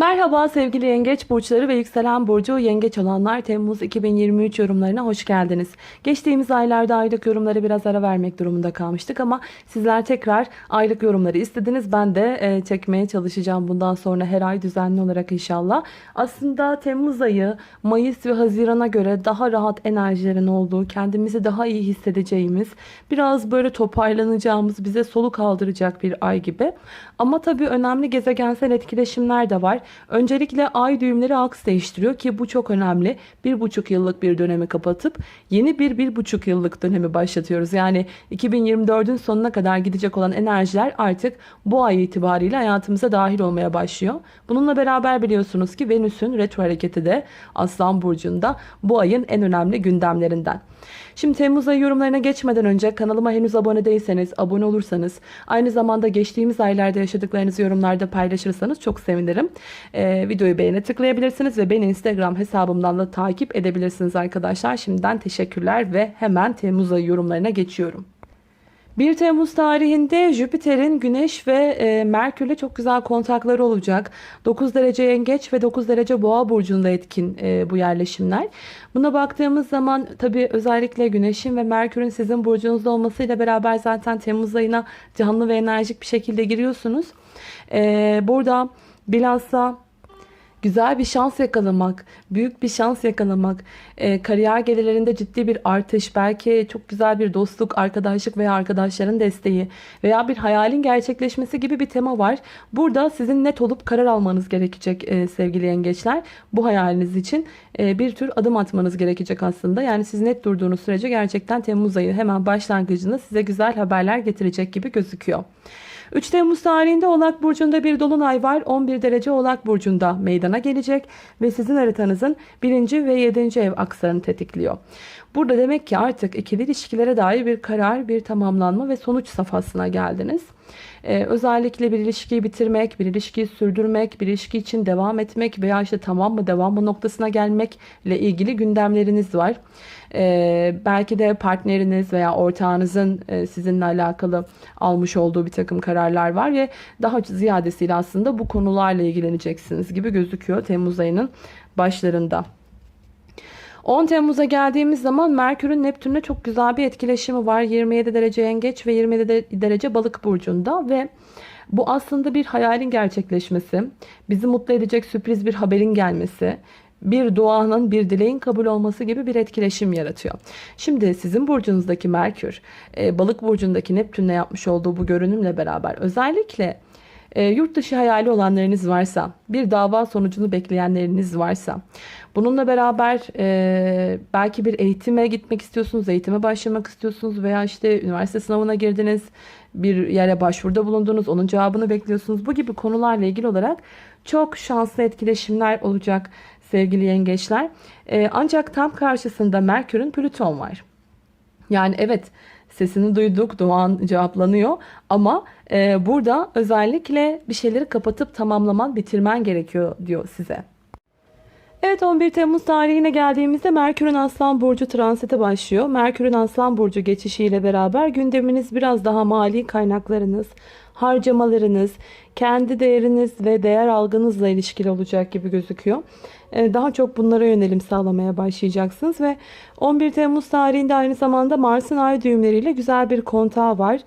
Merhaba sevgili yengeç burçları ve yükselen burcu yengeç olanlar Temmuz 2023 yorumlarına hoş geldiniz. Geçtiğimiz aylarda aylık yorumları biraz ara vermek durumunda kalmıştık ama sizler tekrar aylık yorumları istediniz. Ben de e, çekmeye çalışacağım bundan sonra her ay düzenli olarak inşallah. Aslında Temmuz ayı Mayıs ve Haziran'a göre daha rahat enerjilerin olduğu, kendimizi daha iyi hissedeceğimiz, biraz böyle toparlanacağımız, bize soluk aldıracak bir ay gibi. Ama tabii önemli gezegensel etkileşimler de var. Öncelikle ay düğümleri aks değiştiriyor ki bu çok önemli. Bir buçuk yıllık bir dönemi kapatıp yeni bir bir buçuk yıllık dönemi başlatıyoruz. Yani 2024'ün sonuna kadar gidecek olan enerjiler artık bu ay itibariyle hayatımıza dahil olmaya başlıyor. Bununla beraber biliyorsunuz ki Venüs'ün retro hareketi de Aslan Burcu'nda bu ayın en önemli gündemlerinden. Şimdi Temmuz ayı yorumlarına geçmeden önce kanalıma henüz abone değilseniz, abone olursanız, aynı zamanda geçtiğimiz aylarda yaşadıklarınızı yorumlarda paylaşırsanız çok sevinirim. Ee, videoyu beğene tıklayabilirsiniz ve beni Instagram hesabımdan da takip edebilirsiniz arkadaşlar. Şimdiden teşekkürler ve hemen Temmuz ayı yorumlarına geçiyorum. 1 Temmuz tarihinde Jüpiter'in Güneş ve e, Merkür'le çok güzel kontakları olacak. 9 derece Yengeç ve 9 derece Boğa burcunda etkin e, bu yerleşimler. Buna baktığımız zaman tabii özellikle Güneş'in ve Merkür'ün sizin burcunuzda olmasıyla beraber zaten Temmuz ayına canlı ve enerjik bir şekilde giriyorsunuz. E, burada bilhassa güzel bir şans yakalamak, büyük bir şans yakalamak, e, kariyer gelirlerinde ciddi bir artış, belki çok güzel bir dostluk, arkadaşlık veya arkadaşların desteği veya bir hayalin gerçekleşmesi gibi bir tema var. Burada sizin net olup karar almanız gerekecek e, sevgili yengeçler. Bu hayaliniz için e, bir tür adım atmanız gerekecek aslında. Yani siz net durduğunuz sürece gerçekten Temmuz ayı hemen başlangıcında size güzel haberler getirecek gibi gözüküyor. 3 Temmuz tarihinde Oğlak Burcu'nda bir dolunay var. 11 derece Oğlak Burcu'nda meydana gelecek ve sizin haritanızın 1. ve 7. ev akslarını tetikliyor. Burada demek ki artık ikili ilişkilere dair bir karar, bir tamamlanma ve sonuç safhasına geldiniz. Ee, özellikle bir ilişkiyi bitirmek, bir ilişkiyi sürdürmek, bir ilişki için devam etmek veya işte tamam mı devam mı noktasına gelmekle ilgili gündemleriniz var. Ee, belki de partneriniz veya ortağınızın e, sizinle alakalı almış olduğu bir takım kararlar var ve daha ziyadesiyle aslında bu konularla ilgileneceksiniz gibi gözüküyor Temmuz ayının başlarında. 10 Temmuz'a geldiğimiz zaman Merkür'ün Neptün'le çok güzel bir etkileşimi var. 27 derece yengeç ve 27 derece balık burcunda ve bu aslında bir hayalin gerçekleşmesi, bizi mutlu edecek sürpriz bir haberin gelmesi, bir duanın, bir dileğin kabul olması gibi bir etkileşim yaratıyor. Şimdi sizin burcunuzdaki Merkür, e, balık burcundaki Neptün'le yapmış olduğu bu görünümle beraber özellikle e, yurt dışı hayali olanlarınız varsa, bir dava sonucunu bekleyenleriniz varsa, bununla beraber e, belki bir eğitime gitmek istiyorsunuz, eğitime başlamak istiyorsunuz veya işte üniversite sınavına girdiniz, bir yere başvuruda bulundunuz, onun cevabını bekliyorsunuz. Bu gibi konularla ilgili olarak çok şanslı etkileşimler olacak sevgili yengeçler. E, ancak tam karşısında Merkür'ün Plüton var. Yani evet sesini duyduk, duan cevaplanıyor ama e, burada özellikle bir şeyleri kapatıp tamamlaman, bitirmen gerekiyor diyor size. Evet 11 Temmuz tarihine geldiğimizde Merkür'ün Aslan Burcu transite başlıyor. Merkür'ün Aslan Burcu geçişiyle beraber gündeminiz biraz daha mali kaynaklarınız, harcamalarınız, kendi değeriniz ve değer algınızla ilişkili olacak gibi gözüküyor. Ee, daha çok bunlara yönelim sağlamaya başlayacaksınız ve 11 Temmuz tarihinde aynı zamanda Mars'ın ay düğümleriyle güzel bir kontağı var.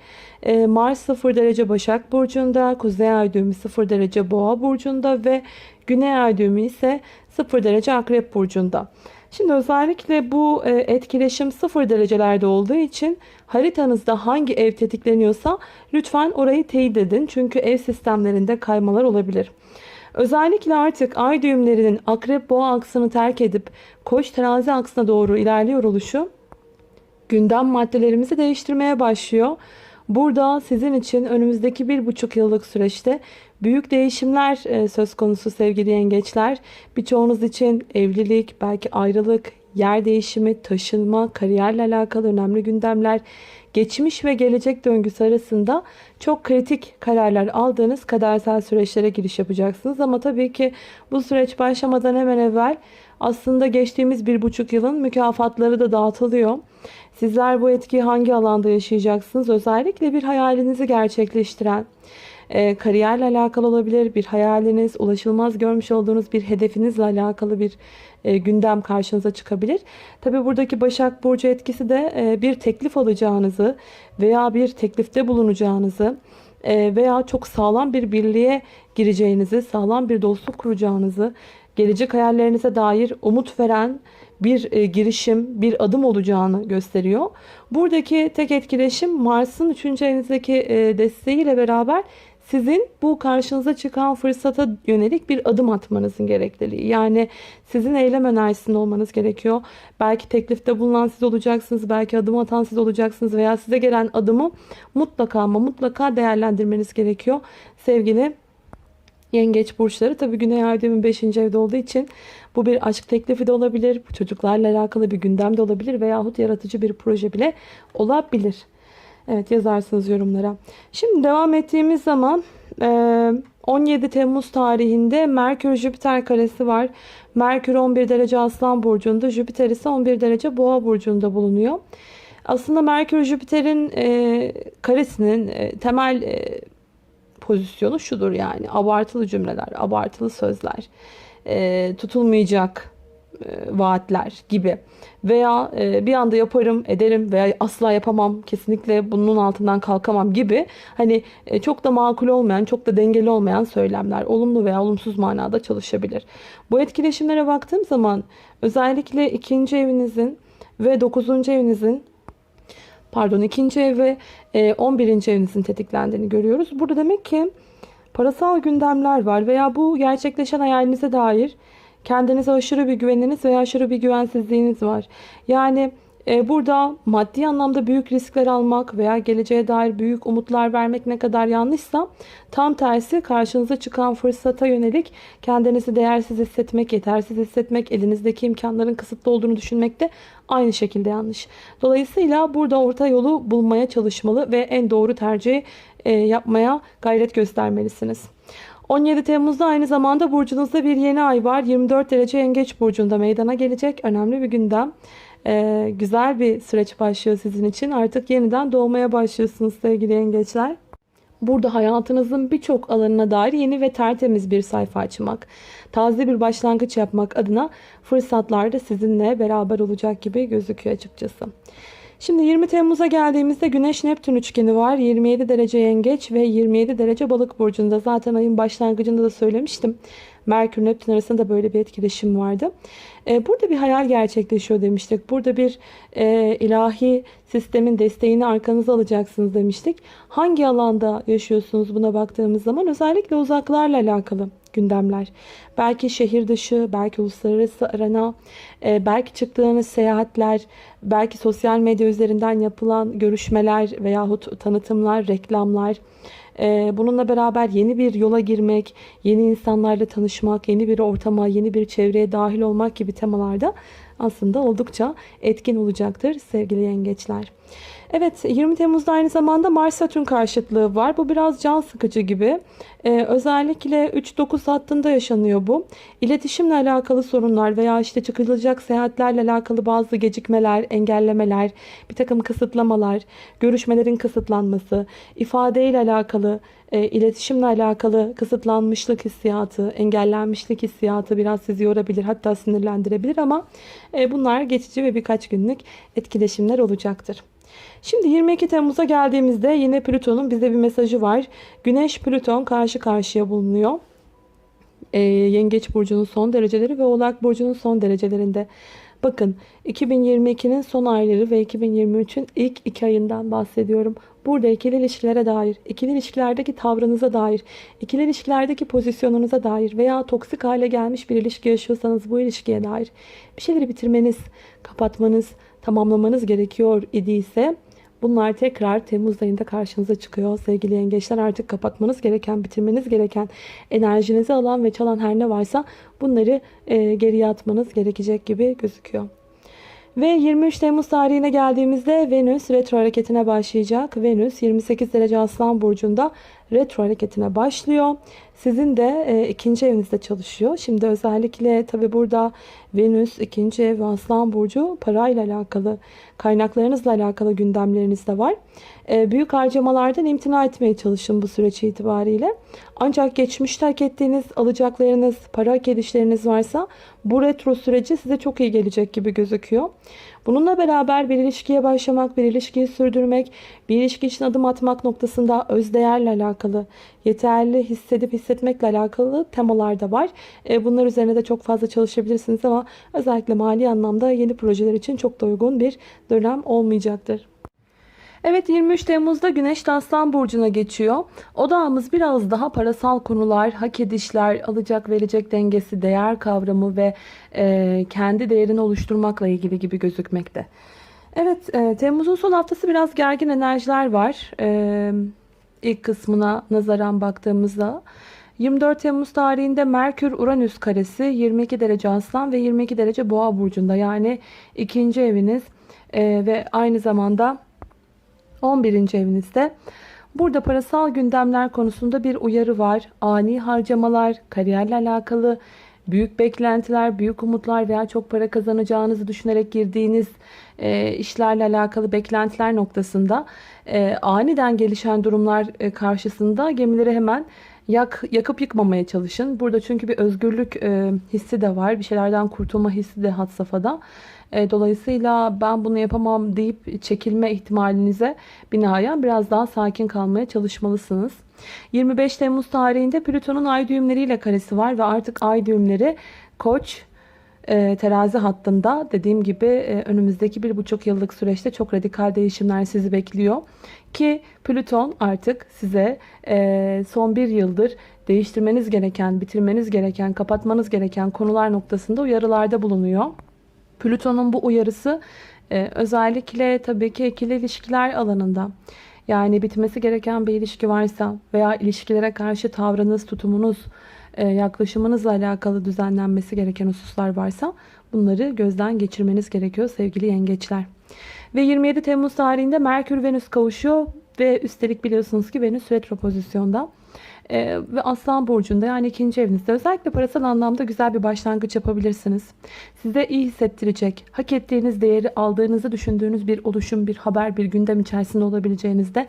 Ee, Mars 0 derece Başak Burcu'nda, Kuzey ay düğümü 0 derece Boğa Burcu'nda ve Güney ay düğümü ise 0 derece Akrep Burcu'nda. Şimdi özellikle bu e, etkileşim 0 derecelerde olduğu için haritanızda hangi ev tetikleniyorsa lütfen orayı teyit edin. Çünkü ev sistemlerinde kaymalar olabilir. Özellikle artık ay düğümlerinin akrep boğa aksını terk edip koç terazi aksına doğru ilerliyor oluşu gündem maddelerimizi değiştirmeye başlıyor. Burada sizin için önümüzdeki bir buçuk yıllık süreçte büyük değişimler e, söz konusu sevgili yengeçler. Birçoğunuz için evlilik, belki ayrılık, yer değişimi, taşınma, kariyerle alakalı önemli gündemler, geçmiş ve gelecek döngüsü arasında çok kritik kararlar aldığınız kadersel süreçlere giriş yapacaksınız. Ama tabii ki bu süreç başlamadan hemen evvel aslında geçtiğimiz bir buçuk yılın mükafatları da dağıtılıyor. Sizler bu etkiyi hangi alanda yaşayacaksınız? Özellikle bir hayalinizi gerçekleştiren, e, kariyerle alakalı olabilir, bir hayaliniz, ulaşılmaz görmüş olduğunuz bir hedefinizle alakalı bir e, gündem karşınıza çıkabilir. Tabi buradaki Başak Burcu etkisi de e, bir teklif alacağınızı veya bir teklifte bulunacağınızı e, veya çok sağlam bir birliğe gireceğinizi, sağlam bir dostluk kuracağınızı, gelecek hayallerinize dair umut veren bir e, girişim, bir adım olacağını gösteriyor. Buradaki tek etkileşim Mars'ın 3. evinizdeki e, desteğiyle beraber sizin bu karşınıza çıkan fırsata yönelik bir adım atmanızın gerekliliği. Yani sizin eylem enerjisinde olmanız gerekiyor. Belki teklifte bulunan siz olacaksınız, belki adım atan siz olacaksınız veya size gelen adımı mutlaka ama mutlaka değerlendirmeniz gerekiyor. Sevgili Yengeç burçları tabii Güney Ay düğümü 5. evde olduğu için bu bir aşk teklifi de olabilir, bu çocuklarla alakalı bir gündem de olabilir veyahut yaratıcı bir proje bile olabilir. Evet yazarsınız yorumlara. Şimdi devam ettiğimiz zaman e, 17 Temmuz tarihinde Merkür Jüpiter karesi var. Merkür 11 derece Aslan burcunda, Jüpiter ise 11 derece Boğa burcunda bulunuyor. Aslında Merkür Jüpiter'in karesinin temel pozisyonu şudur yani abartılı cümleler, abartılı sözler, tutulmayacak vaatler gibi veya e, bir anda yaparım ederim veya asla yapamam kesinlikle bunun altından kalkamam gibi hani e, çok da makul olmayan çok da dengeli olmayan söylemler olumlu veya olumsuz manada çalışabilir. Bu etkileşimlere baktığım zaman özellikle ikinci evinizin ve dokuzuncu evinizin pardon ikinci ev ve e, 11. evinizin tetiklendiğini görüyoruz. Burada demek ki parasal gündemler var veya bu gerçekleşen hayalinize dair kendinize aşırı bir güveniniz veya aşırı bir güvensizliğiniz var. Yani e, burada maddi anlamda büyük riskler almak veya geleceğe dair büyük umutlar vermek ne kadar yanlışsa tam tersi karşınıza çıkan fırsata yönelik kendinizi değersiz hissetmek, yetersiz hissetmek, elinizdeki imkanların kısıtlı olduğunu düşünmek de aynı şekilde yanlış. Dolayısıyla burada orta yolu bulmaya çalışmalı ve en doğru tercihi e, yapmaya gayret göstermelisiniz. 17 Temmuz'da aynı zamanda burcunuzda bir yeni ay var. 24 derece yengeç burcunda meydana gelecek. Önemli bir gündem. Ee, güzel bir süreç başlıyor sizin için. Artık yeniden doğmaya başlıyorsunuz sevgili yengeçler. Burada hayatınızın birçok alanına dair yeni ve tertemiz bir sayfa açmak, taze bir başlangıç yapmak adına fırsatlar da sizinle beraber olacak gibi gözüküyor açıkçası. Şimdi 20 Temmuz'a geldiğimizde Güneş Neptün üçgeni var. 27 derece Yengeç ve 27 derece Balık burcunda. Zaten ayın başlangıcında da söylemiştim. Merkür Neptün arasında böyle bir etkileşim vardı. Ee, burada bir hayal gerçekleşiyor demiştik. Burada bir e, ilahi sistemin desteğini arkanıza alacaksınız demiştik. Hangi alanda yaşıyorsunuz buna baktığımız zaman özellikle uzaklarla alakalı gündemler. Belki şehir dışı, belki uluslararası arana, e, belki çıktığınız seyahatler, belki sosyal medya üzerinden yapılan görüşmeler veyahut tanıtımlar, reklamlar. E, bununla beraber yeni bir yola girmek, yeni insanlarla tanışmak, yeni bir ortama, yeni bir çevreye dahil olmak gibi temalarda aslında oldukça etkin olacaktır sevgili yengeçler. Evet 20 Temmuz'da aynı zamanda Mars Satürn karşıtlığı var. Bu biraz can sıkıcı gibi. Ee, özellikle 3-9 hattında yaşanıyor bu. İletişimle alakalı sorunlar veya işte çıkılacak seyahatlerle alakalı bazı gecikmeler, engellemeler, bir takım kısıtlamalar, görüşmelerin kısıtlanması, ifadeyle alakalı, e, iletişimle alakalı kısıtlanmışlık hissiyatı, engellenmişlik hissiyatı biraz sizi yorabilir hatta sinirlendirebilir ama e, bunlar geçici ve birkaç günlük etkileşimler olacaktır. Şimdi 22 Temmuz'a geldiğimizde yine Plüton'un bize bir mesajı var. Güneş Plüton karşı karşıya bulunuyor. Ee, Yengeç Burcu'nun son dereceleri ve Oğlak Burcu'nun son derecelerinde. Bakın 2022'nin son ayları ve 2023'ün ilk iki ayından bahsediyorum. Burada ikili ilişkilere dair, ikili ilişkilerdeki tavrınıza dair, ikili ilişkilerdeki pozisyonunuza dair veya toksik hale gelmiş bir ilişki yaşıyorsanız bu ilişkiye dair bir şeyleri bitirmeniz, kapatmanız, tamamlamanız gerekiyor idiyse bunlar tekrar Temmuz ayında karşınıza çıkıyor. Sevgili yengeçler artık kapatmanız gereken, bitirmeniz gereken, enerjinizi alan ve çalan her ne varsa bunları e, geriye atmanız gerekecek gibi gözüküyor. Ve 23 Temmuz tarihine geldiğimizde Venüs retro hareketine başlayacak. Venüs 28 derece Aslan Burcu'nda retro hareketine başlıyor. Sizin de e, ikinci evinizde çalışıyor. Şimdi özellikle tabi burada Venüs ikinci ev ve Aslan Burcu parayla alakalı, kaynaklarınızla alakalı gündemlerinizde var. E, büyük harcamalardan imtina etmeye çalışın bu süreç itibariyle. Ancak geçmişte hak ettiğiniz alacaklarınız, para hak edişleriniz varsa bu retro süreci size çok iyi gelecek gibi gözüküyor. Bununla beraber bir ilişkiye başlamak, bir ilişkiyi sürdürmek, bir ilişki için adım atmak noktasında özdeğerle alakalı, yeterli hissedip hissetmekle alakalı temalar da var. E, Bunlar üzerine de çok fazla çalışabilirsiniz ama özellikle mali anlamda yeni projeler için çok da uygun bir dönem olmayacaktır. Evet 23 Temmuz'da Güneş Aslan Burcu'na geçiyor. Odağımız biraz daha parasal konular, hak edişler, alacak verecek dengesi, değer kavramı ve e, kendi değerini oluşturmakla ilgili gibi gözükmekte. Evet e, Temmuz'un son haftası biraz gergin enerjiler var. E, ilk kısmına nazaran baktığımızda. 24 Temmuz tarihinde Merkür-Uranüs karesi 22 derece Aslan ve 22 derece Boğa burcunda. Yani ikinci eviniz e, ve aynı zamanda 11. evinizde. Burada parasal gündemler konusunda bir uyarı var. Ani harcamalar, kariyerle alakalı büyük beklentiler, büyük umutlar veya çok para kazanacağınızı düşünerek girdiğiniz e, işlerle alakalı beklentiler noktasında e, aniden gelişen durumlar e, karşısında gemileri hemen yak, yakıp yıkmamaya çalışın. Burada çünkü bir özgürlük e, hissi de var. Bir şeylerden kurtulma hissi de had safhada. E, dolayısıyla ben bunu yapamam deyip çekilme ihtimalinize binaen biraz daha sakin kalmaya çalışmalısınız. 25 Temmuz tarihinde Plüton'un ay düğümleriyle karesi var ve artık ay düğümleri Koç, e, terazi hattında dediğim gibi e, önümüzdeki bir buçuk yıllık süreçte çok radikal değişimler sizi bekliyor. Ki Plüton artık size e, son bir yıldır değiştirmeniz gereken, bitirmeniz gereken, kapatmanız gereken konular noktasında uyarılarda bulunuyor. Plüton'un bu uyarısı özellikle tabii ki ikili ilişkiler alanında. Yani bitmesi gereken bir ilişki varsa veya ilişkilere karşı tavrınız, tutumunuz, yaklaşımınızla alakalı düzenlenmesi gereken hususlar varsa bunları gözden geçirmeniz gerekiyor sevgili yengeçler. Ve 27 Temmuz tarihinde Merkür Venüs kavuşuyor ve üstelik biliyorsunuz ki Venüs retro pozisyonda. Ee, ve Aslan Burcu'nda yani ikinci evinizde özellikle parasal anlamda güzel bir başlangıç yapabilirsiniz. Size iyi hissettirecek, hak ettiğiniz değeri aldığınızı düşündüğünüz bir oluşum, bir haber, bir gündem içerisinde olabileceğinizi de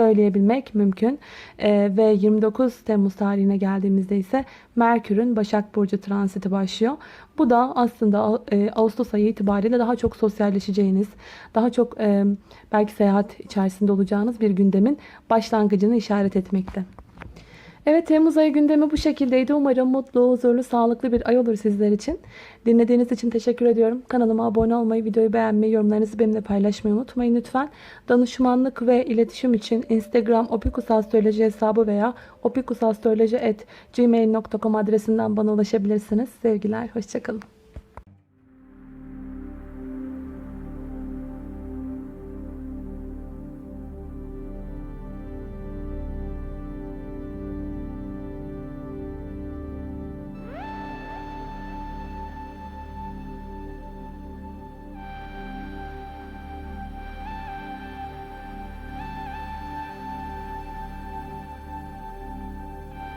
söyleyebilmek mümkün. Ee, ve 29 Temmuz tarihine geldiğimizde ise Merkür'ün Başak Burcu transiti başlıyor. Bu da aslında e, Ağustos ayı itibariyle daha çok sosyalleşeceğiniz, daha çok e, belki seyahat içerisinde olacağınız bir gündemin başlangıcını işaret etmekte. Evet Temmuz ayı gündemi bu şekildeydi. Umarım mutlu, huzurlu, sağlıklı bir ay olur sizler için. Dinlediğiniz için teşekkür ediyorum. Kanalıma abone olmayı, videoyu beğenmeyi, yorumlarınızı benimle paylaşmayı unutmayın lütfen. Danışmanlık ve iletişim için Instagram opikusastroloji hesabı veya opikusastroloji.gmail.com adresinden bana ulaşabilirsiniz. Sevgiler, hoşçakalın.